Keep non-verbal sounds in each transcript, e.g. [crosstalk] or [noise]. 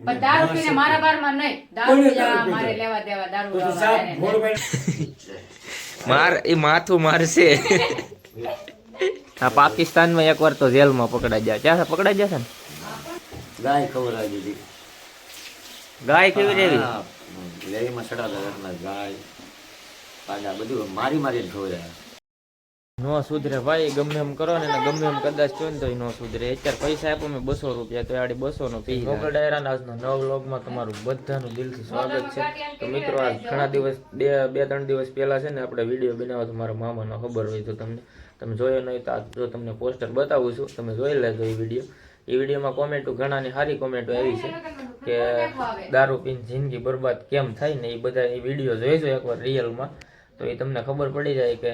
પણ દારૂ પીને મારા બારમાં નહીં. દારૂ મારે લેવા દેવા માર એ માથું મારશે. આ પાકિસ્તાનમાં એકવાર તો જેલમાં પકડાઈ જાય. ક્યાં પકડાઈ જશે ને? ગાય ખવડાવી દીધી ગાય કેવી રેવી? લેરીમાં ચડાવતા ગાય પાડા બધું મારી મારી ખવડાવે નો સુધરે ભાઈ, ગમે એમ કરો ને ગમે એમ કદાચ છો ને તો નો સુધરે. અત્યારે પૈસા આપો મેં બસો રૂપિયા, તો આડી બસો નો પી ગોકળ ડાયરાના આજના નવ વ્લોગમાં તમારું બધાનું દિલથી સ્વાગત છે. તો મિત્રો આ ઘણા દિવસ, બે બે, ત્રણ દિવસ પહેલા છે ને આપણે વીડિયો બનાવવા તો મારા મામાનો ખબર હોય તો તમને. તમે જોયો નહીં તો જો તમને પોસ્ટર બતાવું છું, તમે જોઈ લેજો એ વીડિયો. એ વિડીયોમાં કોમેન્ટો, ઘણાની સારી કોમેન્ટો આવી છે કે દારૂ પીને જિંદગી બરબાદ કેમ થાય ને એ બધા એ વીડિયો જોઈજો એકવાર રિયલમાં તો એ તમને ખબર પડી જાય કે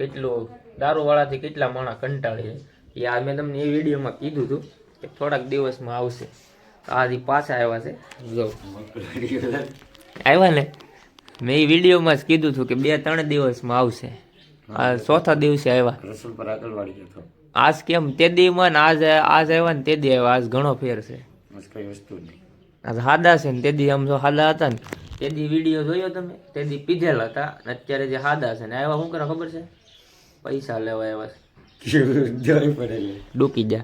કેટલું, દારૂવાળાથી કેટલા માણસ કંટાળી એ આ મેં તમને એ વિડીયોમાં કીધું હતું કે થોડાક દિવસમાં આવશે. આથી પાછા આવ્યા છે. આવ્યા ને? મેં એ વિડીયોમાં જ કીધું હતું કે બે ત્રણ દિવસમાં આવશે. આ ચોથા દિવસે આવ્યા. રસોલ પર આગળવાડી જતો આજ કેમ? તે દી ને આજ આજ આવ્યા ને તે દી આવ્યા. આજ ઘણો ફેર છે. આજ હાદા છે ને તે દી આમ જો હાદા હતા ને તે દી વીડિયો જોયો તમે? તે દી પીધેલા હતા અને અત્યારે જે હાદા છે ને આવ્યા, શું કરે ખબર છે? પૈસા લેવા આવ્યા છે. [laughs] ડૂકી જા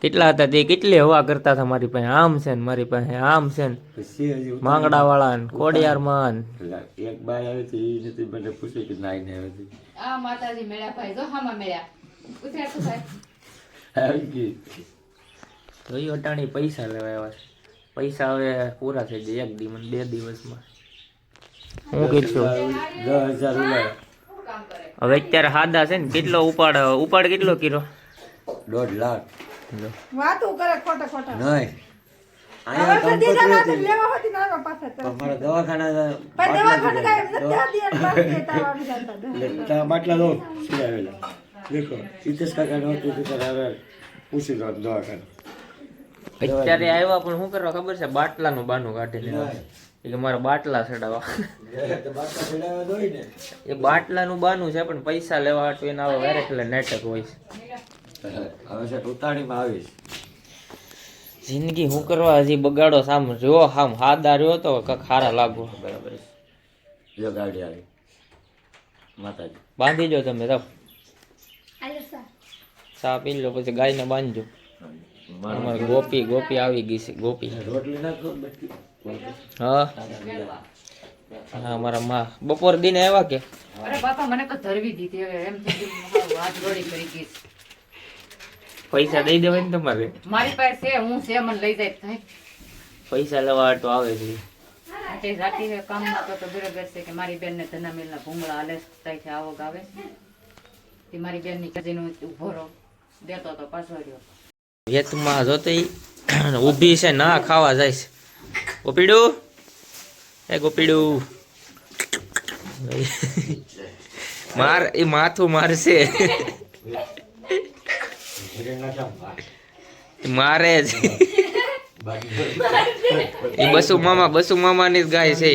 કેટલા હતા તે? કેટલી હવા કરતા હતા મારી પાસે? આમ છે ને મારી પાસે આમ છે ને. માંગડા વાળા ને ખોડિયારમાં ને. એક બાય આવી હતી એ નથી મને પૂછ્યું કે નાઈ ને આવી આ માતાજી મેળ્યા ભાઈ જો હામાં મેળ્યા ઉતર્યા તો ભાઈ. આવી ગઈ. તો એ અટાણી પૈસા લેવા આવ્યા છે. પૈસા હવે પૂરા થઈ જાય એક દિવસ બે દિવસમાં. હું કીધું દસ હજાર હવે અત્યારે હાદા છે ને કેટલો ઉપાડ ઉપાડ કેટલો કિલો દોઢ લાખ. વાતો કરે ખોટા ખોટા. નહીં. ના ના બાટલા બાટલા અત્યારે આવ્યા પણ શું કરવા ખબર છે? બાટલાનું બાનું કાઢી લેવા એ કે મારા બાટલા ચડાવવા. તો બાટલા ચડાવ્યા એ બાટલાનું બાનું છે પણ પૈસા લેવા હાટુ એના આવા વેરે એટલે નાટક હોય છે. હવે છે ઉતાણીમાં આવીશ. જિંદગી શું કરવા હજી બગાડો સામ રહ્યો સામ હાદા રહ્યો તો કક હારા લાગો. બરાબર જો ગાડી આવી. માતાજી. બાંધી જો તમે તો ચા પી લો પછી ગાયને બાંધજો. ગોપી ગોપી આવી ગઈ છે ગોપી. રોટલી નાખો હા. હા મારા માં. બપોર દિને આવ્યા કે? અરે બાપા મને તો ધરવી દીધી હવે. એમ હાથ જોડી કરી ગઈ. પૈસા દઈ દેવાય ને તમારે? મારી પાસે છે હું છે મને લઈ જાય થાય. પૈસા લેવા તો આવે છે. તે રાતી હે કામમાં તો તો બરોબર છે કે મારી બેન ને તના મેલ ના ભૂંગળા થાય છે, આવો છે. તે મારી બેનની કજીનો ઊભો રહો. દેતો તો પાછો રહ્યો. વેતમાં જોતી ઊભી છે ના ખાવા જાય છે. ગોપીડું? એ ગોપીડું. માર એ માથું મારશે. મારે જ. એ બસુ મામા બસુ મામાની જ ગાય છે.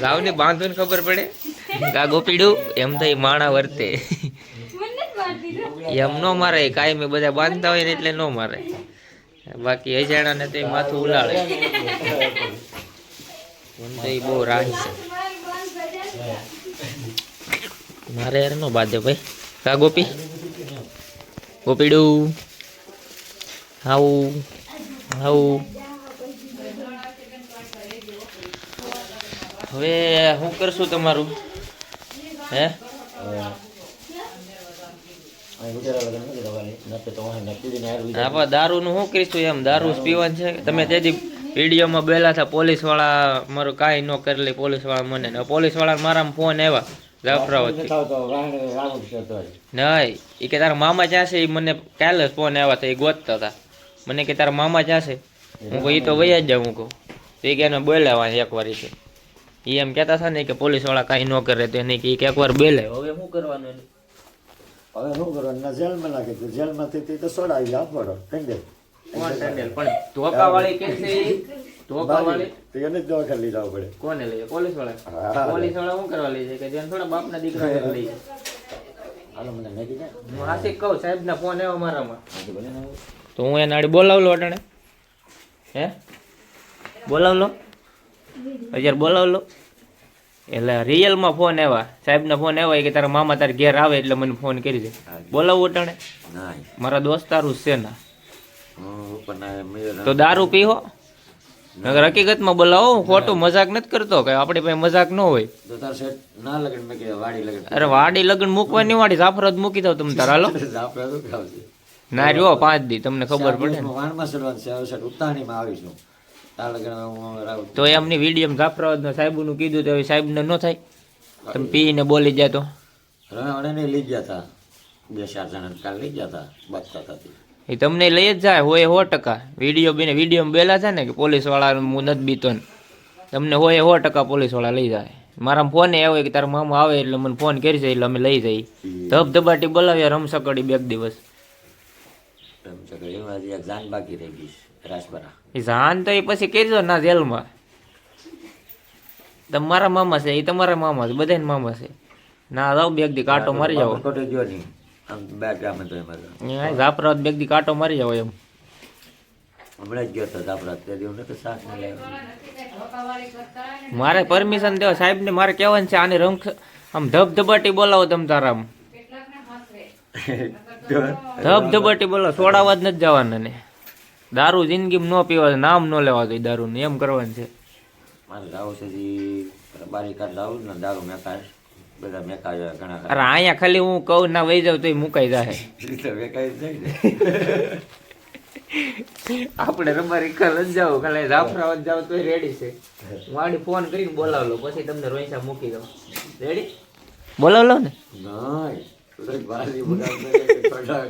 જાવ ને બાંધો ને ખબર પડે? ગા ગોપીડું? એમ થઈ માણા વર્તે. એમ નો મારે કાંઈ મેં બધા બાંધતા હોય ને એટલે નો મારે. બાકી અજાણા ને તે માથું ઉલાળે. એમ બહુ રાહી છે. મારે યાર નો બાંધે ભાઈ. કા ગોપી? ગોપીડું? આવું આવું હવે શું કરશું તમારું? હે અહીં ઉતારા વગર નથી રહેવાની નકર તો વાહન પીડીને આયુર્વેદ આપણે દારૂ નું શું કરીશું એમ? દારૂ પીવાનું છે. તમે તેથી વિડીયોમાં બેલા હતા પોલીસવાળા મારું કાંઈ ન કરી લે પોલીસવાળા મને પોલીસવાળા મારા ફોન આવ્યા નહીં એ કે તારા મામા જ્યાં છે એ મને કાલે ફોન આવ્યા હતા એ ગોતતા હતા મને કે તારા મામા જ્યાં છે? હું કહું એ તો વૈયા જ જાઉં હું કહું. તો એ કે એને બોલાવા એક વાર એ એમ કહેતા હતા ને કે પોલીસવાળા કાંઈ ન કરે તો એને કે એકવાર બોલે હવે શું કરવાનું એને? હવે શું કરો? ના જેલમાં લાગે તો જેલમાંથી તે તો સોડાવી જા પડો કોણ સેન્ડલ પણ ધોકાવાળી કે ધોકાવાળી? તો એને જ દવાખાને લઈ જવું પડે. કોને લઈએ પોલીસવાળા પોલીસવાળા શું કરવા લઈ જાય? કે જેને થોડા બાપના દીકરા લઈ જાય. હાલો મને જાય હું હાથી કહું સાહેબના ફોન આવ્યો મારામાં. તો હું એને આડે બોલાવલો અટાણે? હે? બોલાવલો અત્યારે બોલાવ લો. એટલે રિયલમાં ફોન આવ્યા. સાહેબના ફોન આવ્યા કે તારા મામા તારે ઘેર આવે એટલે મને ફોન કરી દે. બોલાવું ટાણે મારા દોસ્ત તારું છે ના. તો દારૂ પીહો. નગર હકીકતમાં બોલાવો ખોટું મજાક નથી કરતો કે આપણી પાસે મજાક ન હોય. અરે વાડી લગ્ન મૂકવાની વાડી જાફરત મૂકી દઉં તમે તારા હાલો. [laughs] ના રહ્યો પાંચ દી તમને ખબર પડે વાણમાં ઉતાણીમાં આવીશું તાર એમની વિડીયમ રાવ નો સાહેબનું કીધું તો હવે સાહેબને ન થાય. તમે પીને બોલી જાય તો. રણાવણે લઈ ગયા હતા બે ચાર જણા કાલ લઈ ગયા હતા બાપતા હતા એ તમને લઈ જ જાય હોય સો ટકા. વીડિયો બીને વીડિયો બેલા છે ને કે પોલીસવાળા હું નથી બીતો ને તમને હોય સો ટકા પોલીસવાળા લઈ જાય. મારા ફોન આવ્યો કે તારા મામા આવે એટલે મને ફોન કરી જાય એટલે અમે લઈ જઈએ. ધબધબાટી બોલાવ્યા રમસકડી બે દિવસ. રમસકડી એમાં જાન બાકી રહી ગઈ રાજપરા એ જાન તો એ પછી કરજો ના જેલમાં. તમારા મામા છે એ તમારા મામા છે બધાને મામા છે. ના જાઓ બે દી કાંટો મારી જાઓ. આમ બે દી કાંટો મારી જાઓ એમ. હમણાં જ ગયો હતો આપણા તે દિવસ નતો શાક ને લાવ્યો. મારે પરમિશન દેવા સાહેબને મારે કહેવાનું છે આને રંગ આમ ધબધબાટી બોલાવો તમ તારા આમ [laughs] ધબધબાટી બોલાવો છોડાવવા જ નથી જવાના ને. દારૂ જિંદગીમાં ન પીવા નામ ન લેવા દે દારૂ એમ કરવાનું છે. મારે જાવું છે જી બારી કાઢ જાવું ને દારૂ મેકાય. બધા મેકાય ઘણા અરે અહીંયા ખાલી હું કહું ના વહી જાઉં તોય મુકાઈ જાય મેકાઈ જાય ને. [laughs] આપણે રબારી કલ જ જાવ ખાલી જાફરાબાદ જાવ તોય રેડી છે. હું આડી ફોન કરીને બોલાવ લો પછી તમને રોઈસા મૂકી દઉં. રેડી બોલાવ લો ને? ના તો બારી બધા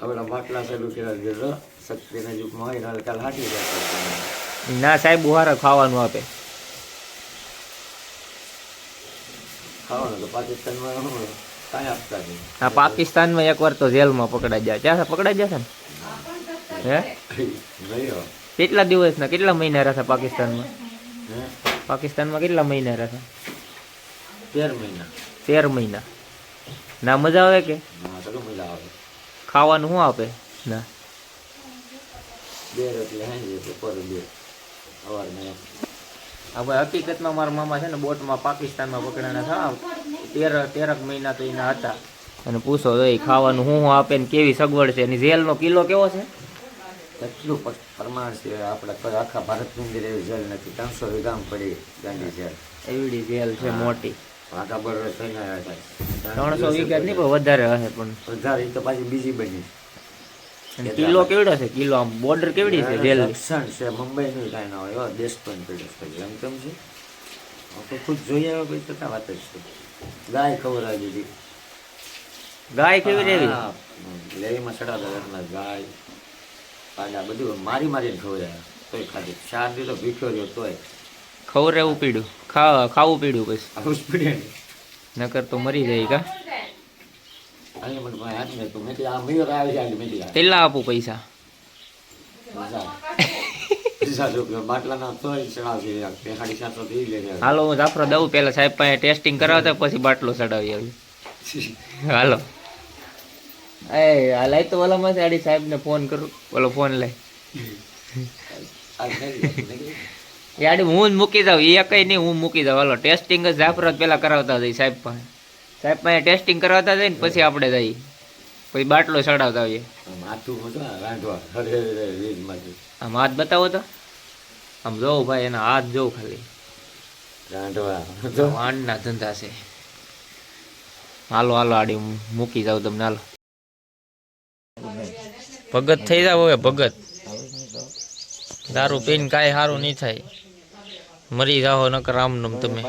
આપણા માટલા ચાલુ કર્યા છે જો શક્તિના યુગમાં હોય ને કાલ હાટી જાય ના સાહેબ બુહારા ખાવાનું આપે. ખાવાનું તો પાકિસ્તાનમાં શું કાંઈ આપતા નહીં. આ પાકિસ્તાનમાં એકવાર તો જેલમાં પકડાઈ જાય. ત્યાં પકડાઈ જશે ને? હે? ગયો. કેટલા દિવસના? કેટલા મહિના રહ્યા પાકિસ્તાનમાં? હે? પાકિસ્તાનમાં કેટલા મહિના રહ્યા તેર મહિના. તેર મહિના. ના મજા આવે કે? હા તો મજા આવે. ખાવાનું શું આપે? ના. બે એટલે હાંજે બપોરે બે સવારમાં હવે હકીકતમાં મારા મામા છે ને બોટમાં પાકિસ્તાનમાં પકડાણા થા. તેર તેરક મહિના તો એના હતા. અને પૂછો તો એ ખાવાનું શું આપે ને કેવી સગવડ છે? અને જેલનો કિલ્લો કેવો છે? કેટલું પ્રમાણ છે? આપણે આખા ભારતની અંદર એવી જેલ નથી. ત્રણસો વીઘામ પડી ગાંધી જેલ. એવડી જેલ છે મોટી. ત્રણસો વીઘા નહીં પણ વધારે હશે પણ. વધારે તો પાછી બીજી બની. કિલ્લો કેવડો છે? કિલ્લો આમ બોર્ડર કેવડી છે રેલ લક્ષણ છે. મુંબઈનું કાંઈ ના હોય એવા દેશ પણ પીડ્યો એમ કેમ છે? તો ખુદ જોઈ આવ્યો પછી છતાં વાત જ છે ગાય ખવડાવી દીધી ગાય કેવી રેવી? હા, લેરીમાં ચડાવતા ઘરના ગાય પાડા બધું મારી મારીને ખવડાવ્યા તોય ખાધી. ચાર દીધો ભીખ્યો રહ્યો તોય. ખવરેવું પીડ્યું. ખા ખાવું પીડ્યું પછી. આવું જ પીડે નકર તો મરી જાય કા? કેટલા આપું પૈસા. હાલો હું જાફરો દઉં. પહેલા સાહેબ પાસે ટેસ્ટિંગ કરાવતા પછી બાટલો ચડાવી આવી. હાલો. એ આ લઈ તો ઓલામાં આડી સાહેબને ફોન કરું. ઓલો ફોન લઈ આડી હું મૂકી જાઉં. એ કઈ નહીં હું મૂકી જાઉં. હાલો ટેસ્ટિંગ જ જાફરો જ પહેલા કરાવતા હતી સાહેબ પાસે. સાહેબ પાસે ટેસ્ટિંગ કરાવતા જઈએ ને પછી આપણે જઈએ. પછી બાટલો ચડાવતા હોઈએ આમ હાથું બતાવો તો. આમ જોઉં ભાઈ એના હાથ જોઉં ખાલી. રાંધવા. વાંડના ધંધા છે. હાલો હાલો આડી મૂકી જાઉં તમને હાલો. ભગત થઈ જાવ હવે ભગત. દારૂ પીને કાંઈ સારું નહીં થાય. મરી જાઓ નકર આમનું તમે.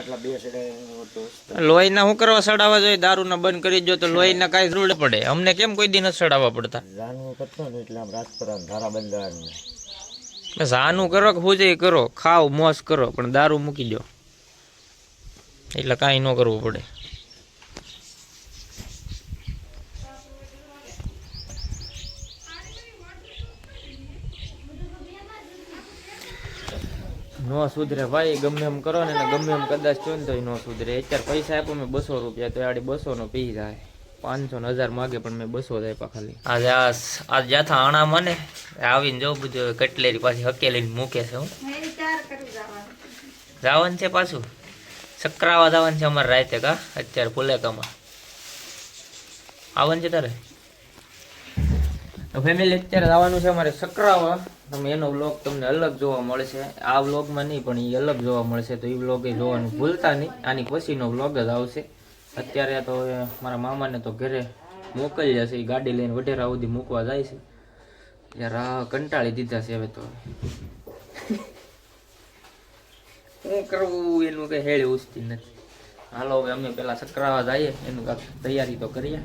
લોહી ના શું કરવા સડાવવા જોઈએ? દારૂના બંધ કરી દો તો લોહી ના કાંઈ જરૂર ન પડે. અમને કેમ કોઈ દિન સડાવવા પડતા? ને આમ બસ આનું કરો કે પૂજે કરો ખાવ મોસ કરો પણ દારૂ મૂકી દો એટલે કાંઈ ન કરવું પડે. નો સુધરે. ભાઈ ગમે એમ કરો ને એને ગમે એમ કદાચ થયો ને તો નો સુધરે. અત્યારે પૈસા આપો મેં બસો રૂપિયા તો આડી બસો નો પી જાય. પાંચસો ને હજાર માગે પણ મેં બસો જ આપ્યા ખાલી. આજે આ આ જાથા આણા મને આવીને જો બધું કટલેરી પાછી હકેલીને મૂકે છે હું. મેં જવાનું. છે પાછું? ચક્રાવા જવાનું છે અમારે રાતે કા? અત્યારે ફુલેકામાં આવવાનું છે તારે? ફેમિલી અત્યારે જવાનું છે અમારે સકરાવા. તમે એનો વ્લોગ તમને અલગ જોવા મળશે. આ વ્લોગમાં નહીં, પણ એ અલગ જોવા મળશે. તો એ વ્લોગ એ જોવાનું ભૂલતા નહીં. આની પછીનો વ્લોગ જ આવશે. અત્યારે તો મારા મામાને તો ઘરે મોકલી જશે એ ગાડી લઈને વઢેરા સુધી મૂકવા જાય છે. યાર આ કંટાળી દીધા છે હવે તો. શું કરવું એનું કઈ હેળે ઉસતી નથી. હાલો હવે અમે પેલા સકરાવા જઈએ. એનું તૈયારી તો કરીએ.